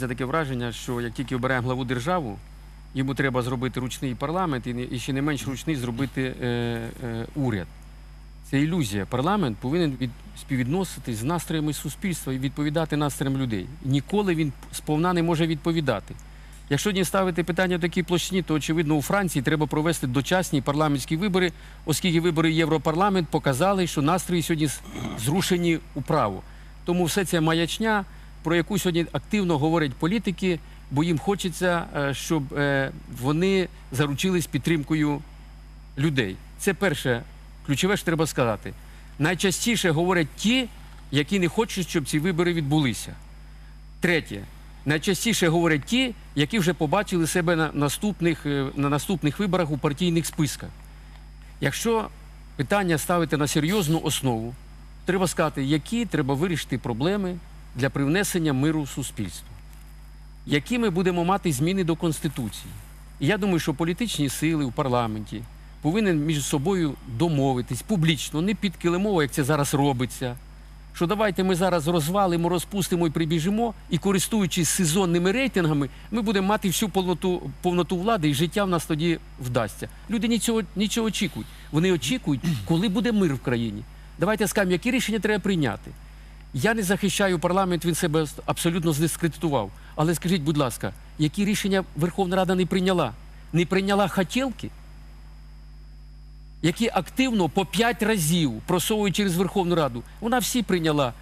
Це таке враження, що як тільки обираємо главу державу, йому треба зробити ручний парламент і, ще не менш ручний зробити е, е, уряд. Це ілюзія. Парламент повинен від, співвідноситись з настроями суспільства і відповідати настроям людей. Ніколи він сповна не може відповідати. Якщо не ставити питання в такій площині, то очевидно у Франції треба провести дочасні парламентські вибори, оскільки вибори Європарламент показали, що настрої сьогодні зрушені управо. Тому все це маячня, про яку сьогодні активно говорять політики, бо їм хочеться, е, щоб е, вони заручились підтримкою людей. Це перше, ключове, що треба сказати. Найчастіше говорять ті, які не хочуть, щоб ці вибори відбулися. Третє. Найчастіше говорять ті, які вже побачили себе на наступних, е, на наступних виборах у партійних списках. Якщо питання ставити на серйозну основу, треба сказати, які треба вирішити проблеми для привнесення миру в суспільство. Які ми будемо мати зміни до Конституції? І я думаю, що політичні сили в парламенті повинні між собою домовитись публічно, не під килимово, як це зараз робиться. Що давайте ми зараз розвалимо, розпустимо і прибіжимо, і користуючись сезонними рейтингами, ми будемо мати всю повноту, повноту влади, і життя в нас тоді вдасться. Люди нічого, нічого очікують. Вони очікують, коли буде мир в країні. Давайте скажемо, які рішення треба прийняти. Я не захищаю парламент, він себе абсолютно здискредитував. Але скажіть, будь ласка, які рішення Верховна Рада не прийняла? Не прийняла хотілки, які активно по п'ять разів просовують через Верховну Раду. Вона всі прийняла,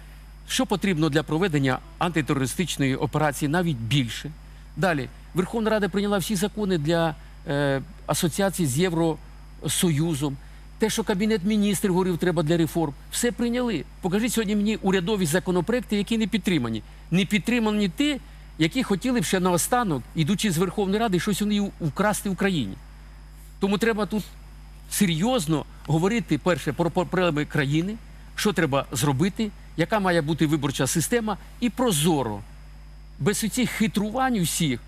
що потрібно для проведення антитерористичної операції, навіть більше. Далі, Верховна Рада прийняла всі закони для е, асоціації з Євросоюзом. Те, що Кабінет міністрів говорив, треба для реформ, все прийняли. Покажіть сьогодні мені урядові законопроекти, які не підтримані. Не підтримані ті, які хотіли б ще наостанок, ідучи з Верховної Ради, щось вони вкрасти в Україні. Тому треба тут серйозно говорити перше про проблеми країни, що треба зробити, яка має бути виборча система, і прозоро, без цих хитрувань всіх,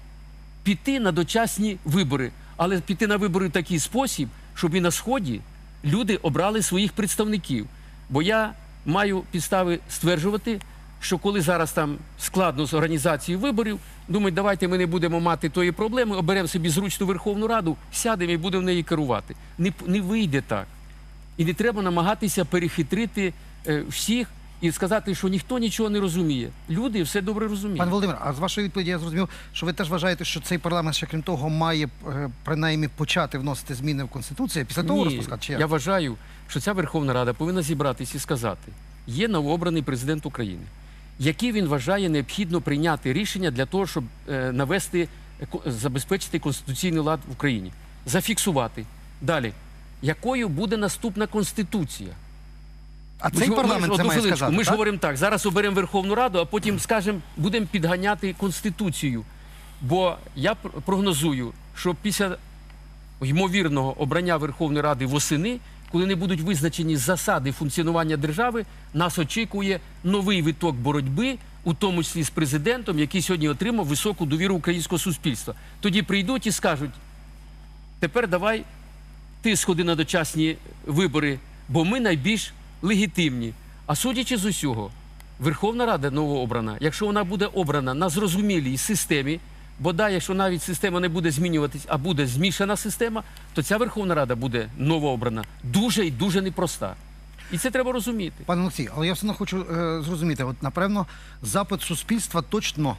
піти на дочасні вибори, але піти на вибори в такий спосіб, щоб і на сході люди обрали своїх представників. Бо я маю підстави стверджувати, що коли зараз там складно з організацією виборів, думають, давайте ми не будемо мати тої проблеми, оберемо собі зручну Верховну Раду, сядемо і будемо в неї керувати. Не, не вийде так. І не треба намагатися перехитрити е, всіх і сказати, що ніхто нічого не розуміє. Люди все добре розуміють. Пане Володимир, а з вашої відповіді я зрозумів, що ви теж вважаєте, що цей парламент ще крім того має е, принаймні почати вносити зміни в конституцію, після того Ні, розпускати чи як? я вважаю, що ця Верховна Рада повинна зібратися і сказати: є новообраний президент України, який він вважає необхідно прийняти рішення для того, щоб е, навести е, забезпечити конституційний лад в Україні, зафіксувати далі. Якою буде наступна конституція? А цей Ми парламент ми ж, це одну має хвилиночку, сказати. Ми ж так? говоримо так: зараз оберемо Верховну Раду, а потім скажемо, будемо підганяти Конституцію. Бо я прогнозую, що після ймовірного обрання Верховної Ради восени, коли не будуть визначені засади функціонування держави, нас очікує новий виток боротьби, у тому числі з президентом, який сьогодні отримав високу довіру українського суспільства. Тоді прийдуть і скажуть: тепер давай ти сходи на дочасні вибори, бо ми найбільш легітимні. А судячи з усього, Верховна Рада новообрана, якщо вона буде обрана на зрозумілій системі, бодай, якщо навіть система не буде змінюватись, а буде змішана система, то ця Верховна Рада буде новообрана дуже і дуже непроста. І це треба розуміти. Пане Олексій, але я все одно хочу е, зрозуміти, от напевно, запит суспільства точно